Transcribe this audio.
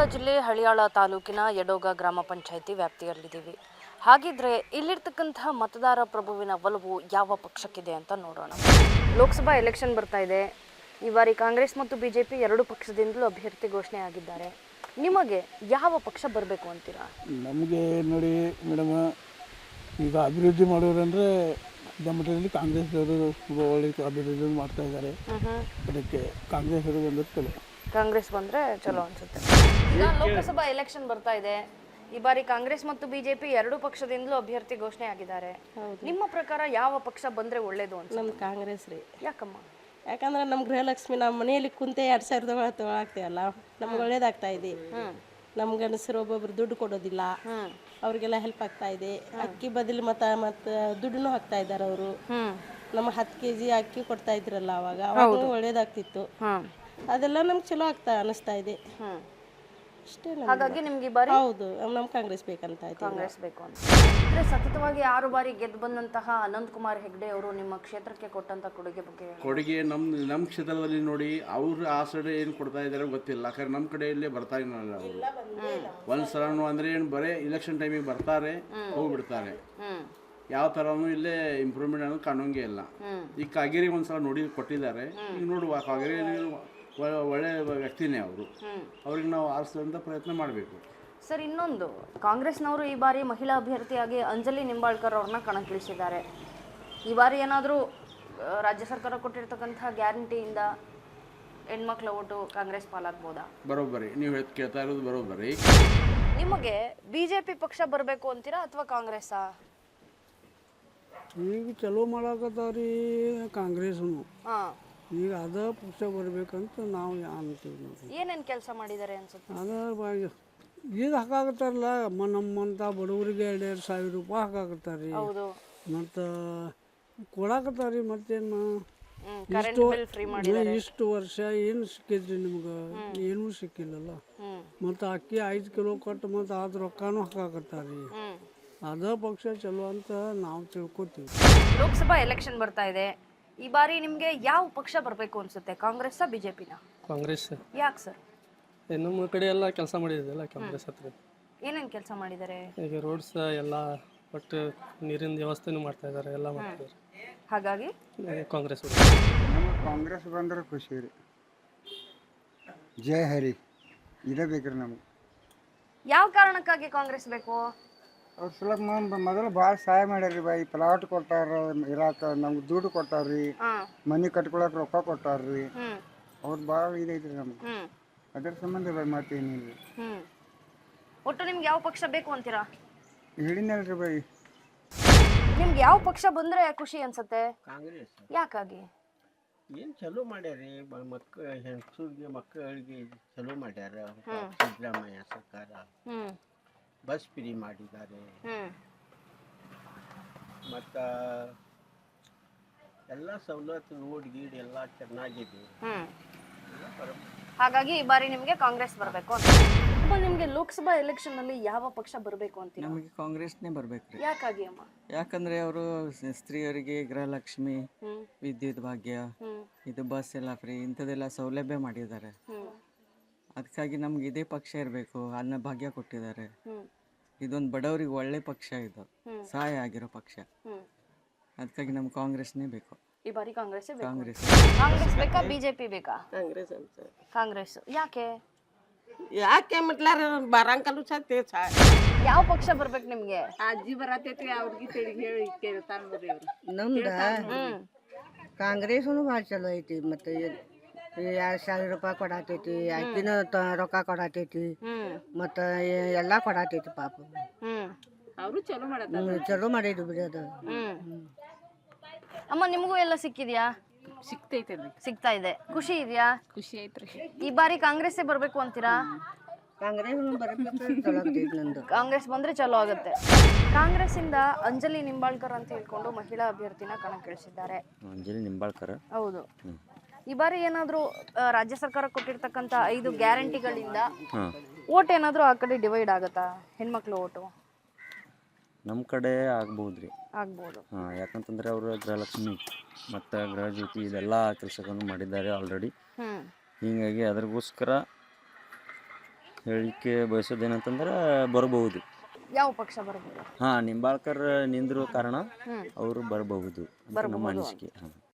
ಹಳಿಯಾಳ ತಾಲೂಕಿನ ಯಡೋಗ ಗ್ರಾಮ ಪಂಚಾಯಿತಿ ವ್ಯಾಪ್ತಿಯಲ್ಲಿದ್ದೀವಿ. ಹಾಗಿದ್ರೆ ಇಲ್ಲಿರ್ತಕ್ಕಂತಹ ಮತದಾರ ಪ್ರಭುವಿನ ಒಲವು ಯಾವ ಪಕ್ಷಕ್ಕಿದೆ ಅಂತ ನೋಡೋಣ. ಲೋಕಸಭಾ ಎಲೆಕ್ಷನ್ ಬರ್ತಾ ಇದೆ. ಈ ಬಾರಿ ಕಾಂಗ್ರೆಸ್ ಮತ್ತು ಬಿಜೆಪಿ ಎರಡು ಪಕ್ಷದಿಂದಲೂ ಅಭ್ಯರ್ಥಿ ಘೋಷಣೆ ಆಗಿದ್ದಾರೆ. ನಿಮಗೆ ಯಾವ ಪಕ್ಷ ಬರಬೇಕು ಅಂತೀರಾ? ನಮಗೆ ನೋಡಿ ಮೇಡಮ್ ಈಗ ಅಭಿವೃದ್ಧಿ ಮಾಡೋರಂದ್ರೆ ಮಟ್ಟದಲ್ಲಿ ಕಾಂಗ್ರೆಸ್ ಅವರು ಒಳ್ಳೆ ಅಭಿವೃದ್ಧಿ ಮಾಡ್ತಾ ಇದ್ದಾರೆ. ಅದಕ್ಕೆ ಕಾಂಗ್ರೆಸ್ ಅವರು ಬಂದ್ರೆ ಚಲೋ. ಕಾಂಗ್ರೆಸ್ ಬಂದ್ರೆ ಚಲೋ ಅನ್ಸುತ್ತೆ. ಈಗ ಲೋಕಸಭಾ ಎಲೆಕ್ಷನ್ ಬರ್ತಾ ಇದೆ. ಈ ಬಾರಿ ಕಾಂಗ್ರೆಸ್ ಮತ್ತು ಬಿಜೆಪಿ ಎರಡು ಪಕ್ಷದಿಂದಲೂ ಅಭ್ಯರ್ಥಿ ಘೋಷಣೆ ಆಗಿದ್ದಾರೆ. ನಿಮ್ಮ ಪ್ರಕಾರ ಯಾವ ಪಕ್ಷ ಬಂದ್ರೆ ಒಳ್ಳೇದು ಅಂತ ನಮ್ಮ ಕಾಂಗ್ರೆಸ್ ರೀ. ಯಾಕಮ್ಮ? ಯಾಕಂದ್ರೆ ನಮ್ಮ ಗೃಹಲಕ್ಷ್ಮಿ ನಮ್ಮ ಮನೆಯಲ್ಲಿ ಕುಂತೆ ಎರಡ್ ಸಾವಿರದ ತೊಗೊಳಾಗ್ತೀವಲ್ಲ ನಮ್ಗೆ ಒಳ್ಳೇದಾಗ್ತಾ ಇದೆ. ನಮ್ಮ ಗಂಡಸರು ಒಬ್ಬೊಬ್ರು ದುಡ್ಡು ಕೊಡೋದಿಲ್ಲ. ಅವ್ರಿಗೆಲ್ಲ ಹೆಲ್ಪ್ ಆಗ್ತಾ ಇದೆ. ಅಕ್ಕಿ ಬದಲು ಮತ್ತ ಮತ್ತ ದುಡ್ಡನ್ನು ಹಾಕ್ತಾ ಇದ್ದಾರೆ ಅವರು. ನಮ್ಮ ಹತ್ತು ಕೆ ಜಿ ಅಕ್ಕಿ ಕೊಡ್ತಾ ಇದ್ರಲ್ಲ ಅವಾಗ ಅವಾಗ ಒಳ್ಳೇದಾಗ್ತಿತ್ತು. ಅದೆಲ್ಲ ನಮ್ಗೆ ಚಲೋ ಆಗ್ತಾ ಅನಿಸ್ತಾ ಇದೆ. ಹ್ಮ್. ಅಷ್ಟೇ ನಮ್ಗೆ. ಹಾಗಾಗಿ ನಿಮ್ಗೆ ಈ ಬಾರಿ ಹೌದು ನಮ್ಮ ಕಾಂಗ್ರೆಸ್ ಬೇಕಂತ ಆಯ್ತು ಕಾಂಗ್ರೆಸ್ ಬೇಕು ಅಂತ. ಅಂದ್ರೆ ಸತತವಾಗಿ ಆರು ಬಾರಿ ಗೆದ್ದು ಬಂದಂತಹ ಅನಂತ್ ಕುಮಾರ್ ಹೆಗ್ಡೆ ಅವರು ನಿಮ್ಮ ಕ್ಷೇತ್ರಕ್ಕೆ ಕೊಟ್ಟಂತ ಕೊಡುಗೆ ಬಗ್ಗೆ ಹೇಳಿ. ಕೊಡುಗೆ ನಮ್ಮ ನಮ್ಮ ಕ್ಷೇತ್ರದಲ್ಲಿ ನೋಡಿ ಅವ್ರ ಆ ಏನ್ ಏನು ಕೊಡ್ತಾ ಇದಾರೆ ಗೊತ್ತಿಲ್ಲ. ಯಾಕಂದ್ರೆ ನಮ್ಮ ಕಡೆಯಲ್ಲೇ ಬರ್ತಾ ಇಲ್ಲ ಅವರು ಒಂದು ಸಲನು ಅಂದರೆ ಏನು ಬರೀ ಇಲೆಕ್ಷನ್ ಟೈಮಿಗೆ ಬರ್ತಾರೆ ಹೋಗ್ಬಿಡ್ತಾರೆ. ಹ್ಮ್. ಯಾವ ಥರನೂ ಇಲ್ಲೇ ಇಂಪ್ರೂವ್ಮೆಂಟ್ ಅನ್ನೋದು ಕಾಣೋಂಗೆ ಇಲ್ಲ. ಈಗ ಕಾಗೇರಿಗೆ ಒಂದು ಸಲ ನೋಡಿ ಕೊಟ್ಟಿದ್ದಾರೆ. ಈಗ ನೋಡುವ ಕಾಗೇರಿ ಒಳ್ಳೆ- ಒಳ್ಳೆ ವ್ಯಕ್ತಿನೇ ಅವರು. ಅವ್ರಿಗೆ ನಾವು ಆರಿಸುವಂಥ ಪ್ರಯತ್ನ ಮಾಡಬೇಕು. ಸರ್ ಇನ್ನೊಂದು. ಕಾಂಗ್ರೆಸ್ನವರು ಈ ಬಾರಿ ಮಹಿಳಾ ಅಭ್ಯರ್ಥಿಯಾಗಿ ಅಂಜಲಿ ನಿಂಬಾಳ್ಕರ್ ಅವ್ರನ್ನ ಕಣಕ್ಕಿಳಿಸಿದ್ದಾರೆ. ಈ ಬಾರಿ ಏನಾದರೂ ರಾಜ್ಯ ಸರ್ಕಾರ ಕೊಟ್ಟಿರ್ತಕ್ಕಂತಹ ಗ್ಯಾರಂಟಿಯಿಂದ ಹೆಣ್ಮಕ್ಳ ಓಟು ಕಾಂಗ್ರೆಸ್ ಪಾಲಾಗ್ಬೋದಾ? ಬರೋಬ್ಬರಿ. ನೀವು ಹೇಳ್- ಕೇಳ್ತಾ ಇರೋದು ಬರೋಬ್ಬರಿ. ನಿಮಗೆ ಬಿಜೆಪಿ ಪಕ್ಷ ಬರಬೇಕು ಅಂತೀರಾ ಅಥವಾ ಕಾಂಗ್ರೆಸ್ಸಾ? ಈಗ ಚಲೋ ಮಾಡಾಕತ್ತಾರೀ ಕಾಂಗ್ರೆಸ್ನು. ಹಾಂ. ಈಗ ಅದ ಪಕ್ಷ ಬರಬೇಕಂತ ನಾವು ಅಂತೀವಿ ನೋಡಿ ಏನೇನು ಕೆಲಸ ಮಾಡಿದ್ದಾರೆ ಅನ್ಸುತ್ತೆ? ಅದ ಬ- ಈಗ ಹಾಕಾಕತ್ತಾರಲ್ಲ ಮ ನಮ್ಮಂಥ ಬಡವರಿಗೆ ಎರಡು ಎರಡು ಸಾವಿರ ರೂಪಾಯಿ ಹಾಕಾಕತ್ತಾರ್ರಿ. ಹೌದು. ಮತ್ತು ಕೊಡಾಕತ್ತಾರ್ರಿ ಮತ್ತೇನು ಇಷ್ಟು ಇಷ್ಟು ವರ್ಷ ಏನು ಸಿಕ್ಕಿದ್ರಿ ನಿಮ್ಗೆ? ಏನೂ ಸಿಕ್ಕಿಲ್ಲಲ್ಲ. ಮತ್ತು ಅಕ್ಕಿ ಐದು ಕಿಲೋ ಕೊಟ್ಟು ಮತ್ತು ಅದು ರೊಕ್ಕನೂ ಹಾಕಾಕತ್ತಾರಿ ಅದ ಪಕ್ಷ ಚಲೋ ಅಂತ ನಾವು ತಿಳ್ಕೊತೀವಿ. ಲೋಕಸಭಾ ಎಲೆಕ್ಷನ್ ಬರ್ತಾ ಇದೆ. ಈ ಬಾರಿ ನಿಮಗೆ ಯಾವ ಪಕ್ಷ ಬರಬೇಕು ಅನ್ಸುತ್ತೆ ಕಾಂಗ್ರೆಸ್ಸಾ ಬಿಜೆಪಿನ? ಕಾಂಗ್ರೆಸ್. ಯಾಕೆ ಸರ್? ನಮ್ಮ ಕಡೆ ಎಲ್ಲ ಕೆಲಸ ಮಾಡಿದ್ದೆಲ್ಲ ಕಾಂಗ್ರೆಸ್ ಹತ್ರ. ಏನೇನು ಕೆಲಸ ಮಾಡಿದ್ದಾರೆ ಈಗ ರೋಡ್ಸ್ ಎಲ್ಲ ಒಟ್ಟು ನೀರಿನ ವ್ಯವಸ್ಥೆನೂ ಮಾಡ್ತಾ ಇದ್ದಾರೆ ಎಲ್ಲ ಮಾಡ್ತಿದ್ದಾರೆ ಹಾಗಾಗಿ? ಕಾಂಗ್ರೆಸ್. ನಮಗೆ ಕಾಂಗ್ರೆಸ್ ಬಂದ್ರೆ ಖುಷಿ ರೀ. ಜಯ ಹರಿ. ಇದೇ ರೀ ನಮ್ಗೆ. ಯಾವ ಕಾರಣಕ್ಕಾಗಿ ಕಾಂಗ್ರೆಸ್ ಬೇಕು? ಅವ್ರು ಸುಲಭ ಮೊದಲು ಭಾಳ ಸಹಾಯ ಮಾಡ್ಯಾರ್ರಿ ಬಾಯಿ ಪ್ಲಾಟ್ ಕೊಟ್ಟಾರ ಇರಾಕ ನಮ್ಗೆ ದುಡ್ಡು ಕೊಟ್ಟಾರ್ರಿ. ಮನಿ ಮನೆ ಕಟ್ಕೊಳಕ್ಕೆ ರೊಕ್ಕ ಕೊಟ್ಟಾರ್ರಿ. ಅವ್ರು ಭಾಳ ಇದೈತ್ರಿ ನಮ್ಗೆ. ಅದ್ರ ಸಂಬಂಧ ಬೈ ಮತ್ತೇನಿಲ್ಲ. ಒಟ್ಟು ನಿಮ್ಗೆ ಯಾವ ಪಕ್ಷ ಬೇಕು ಅಂತೀರಾ? ಹೇಳಿನಲ್ರಿ ಬೈ. ನಿಮ್ಗೆ ಯಾವ ಪಕ್ಷ ಬಂದ್ರೆ ಖುಷಿ ಅನ್ಸುತ್ತೆ? ಕಾಂಗ್ರೆಸ್. ಯಾಕಾಗಿ? ಏನು ಚಲೋ ಮಾಡ್ಯಾರಿ ಮಕ್ಕ ಹೆಂಗಸರಿಗೆ ಮಕ್ಕಳಿಗೆ ಚಲೋ ಮಾಡ್ಯಾರ. ಸಿದ್ದರಾಮಯ್ಯ ಸರ್ಕಾರ. ಹ್ಞೂ ಬಸ್ ಫ್ರೀ ಮಾಡಿದ್ದಾರೆ. ಮತ್ತ ಎಲ್ಲ ಸವಲತ್ತು ರೋಡ್ ಗೀಡ್ ಎಲ್ಲ ಚೆನ್ನಾಗಿದೆ. ಹಾಗಾಗಿ ಈ ಬಾರಿ ನಿಮಗೆ ಕಾಂಗ್ರೆಸ್ ಬರಬೇಕು ಅಮ್ಮ ನಿಮಗೆ ಲೋಕಸಭಾ ಎಲೆಕ್ಷನ್ ಅಲ್ಲಿ ಯಾವ ಪಕ್ಷ ಬರಬೇಕು ಅಂತ ನಮಗೆ ಕಾಂಗ್ರೆಸ್ನೇ ಬರ್ಬೇಕ್ರಿ. ಯಾಕಾಗಿ ಅಮ್ಮ? ಯಾಕಂದ್ರೆ ಅವರು ಸ್ತ್ರೀಯರಿಗೆ ಗೃಹಲಕ್ಷ್ಮಿ ವಿದ್ಯುತ್ ಭಾಗ್ಯ ಇದು ಬಸ್ ಎಲ್ಲ ಫ್ರೀ ಇಂಥದ್ದೆಲ್ಲ ಸೌಲಭ್ಯ ಮಾಡಿದ್ದಾರೆ. ಅದಕ್ಕಾಗಿ ನಮ್ಗೆ ಇದೇ ಪಕ್ಷ ಇರಬೇಕು. ಅನ್ನ ಭಾಗ್ಯ ಕೊಟ್ಟಿದ್ದಾರೆ. ಇದೊಂದು ಬಡವರಿಗೆ ಒಳ್ಳೆ ಪಕ್ಷ ಇದು. ಸಹಾಯ ಆಗಿರೋ ಪಕ್ಷ. ಅದಕ್ಕಾಗಿ ನಮ್ಗೆ ಕಾಂಗ್ರೆಸ್ನೇ ಬೇಕು. ಈ ಬಾರಿ ಕಾಂಗ್ರೆಸ್ ಬೇಕು. ಕಾಂಗ್ರೆಸ್. ಕಾಂಗ್ರೆಸ್ ಬೇಕಾ ಬಿಜೆಪಿ ಬೇಕಾ? ಕಾಂಗ್ರೆಸ್ ಅಂತ. ಕಾಂಗ್ರೆಸ್. ಯಾಕೆ? ಯಾಕೆ ಮಟ್ಲಾರ ಬರಂಕಲು ಸತ್ಯ ಯಾವ ಪಕ್ಷ ಬರ್ಬೇಕು ನಿಮ್ಗೆ? ಅಜ್ಜಿ ಬರತೈತಿ ಅವ್ರಿಗೆ ತಿರುಗಿ ಹೇಳಿ ಕೇಳ್ತಾರ ನಮ್ದ? ಕಾಂಗ್ರೆಸ್ನು ಭಾಳ ಚಲೋ ಐತಿ ಮತ್ತು ಎರಡು ಸಾವಿರ ರೂಪಾಯಿ ಕೊಡತೈತಿ ಅಕ್ಕಿನ ತ ರೊಕ್ಕ ಕೊಡತೈತಿ. ಮತ್ತ ಮತ್ತು ಎಲ್ಲ ಕೊಡತೈತಿ ಪಾಪ. ಹ್ಮ್. ಅವರು ಚಲೋ ಮಾಡತ್ತ ಹ್ಮ್, ಚಲೋ ಮಾಡಿದ್ರು ಬಿಡಿ ಅದು. ಹ್ಮ್. ಅಮ್ಮ ನಿಮಗೂ ಎಲ್ಲ ಸಿಕ್ಕಿದ್ಯಾ? ಸಿಕ್ತೈತಲ್ರಿ ಸಿಗ್ತಾ ಇದೆ. ಖುಷಿ ಇದೆಯಾ? ಖುಷಿ ಐತ್ರಿ. ಈ ಬಾರಿ ಕಾಂಗ್ರೆಸ್ಸೇ ಬರಬೇಕು ಅಂತೀರಾ? ಕಾಂಗ್ರೆಸ್ ಬರಬೇಕು ಚಲೋ ಆಗ್ತೈತಿ ನಂದು. ಕಾಂಗ್ರೆಸ್ ಬಂದ್ರೆ ಚಲೋ ಆಗುತ್ತೆ. ಕಾಂಗ್ರೆಸ್ ಇಂದ ಅಂಜಲಿ ನಿಂಬಾಳ್ಕರ್ ಅಂತ ಹೇಳ್ಕೊಂಡು ಮಹಿಳಾ ಅಭ್ಯರ್ಥಿನ ಕಣಕ್ಕಿಳಿಸಿದ್ದಾರೆ. ಅಂಜಲಿ ನಿಂಬಾಳ್ಕರ್? ಹೌದು. ಈ ಬಾರಿ ಏನಾದ್ರೂ ರಾಜ್ಯ ಸರ್ಕಾರ ಕೊಟ್ಟಿರ್ತಕ್ಕಂಥ ಐದು ಗ್ಯಾರಂಟಿಗಳಿಂದ ಓಟ್ ಏನಾದ್ರೂ ಆ ಕಡೆ ಡಿವೈಡ್ ಆಗತ್ತಾ? ಹೆಣ್ಮಕ್ಳು ಓಟು? ನಮ್ಮ ಕಡೆ ಆಗ್ಬೋದ್ರಿ. ರೀ ಆಗ್ಬೋದು. ಹಾಂ ಯಾಕಂತಂದ್ರೆ ಅವರು ಗೃಹಲಕ್ಷ್ಮಿ ಮತ್ತು ಗೃಹ ಜ್ಯೋತಿ ಇದೆಲ್ಲ ಕೆಲಸಗಳನ್ನು ಮಾಡಿದ್ದಾರೆ ಆಲ್ರೆಡಿ ಹ್ಮ್. ಹೀಗಾಗಿ ಅದ್ರಗೋಸ್ಕರ ಹೇಳಿಕೆ ಬಯಸೋದೇನಂತಂದ್ರೆ ಬರಬಹುದು. ಯಾವ ಪಕ್ಷ ಬರಬಹುದು? ಹಾಂ ನಿಂಬಾಳ್ಕರ್ ನಿಂದಿರೋ ಕಾರಣ ಅವರು ಬರಬಹುದು ನಮ್ಮ ಅನಿಸಿಕೆ. ಹಾಂ.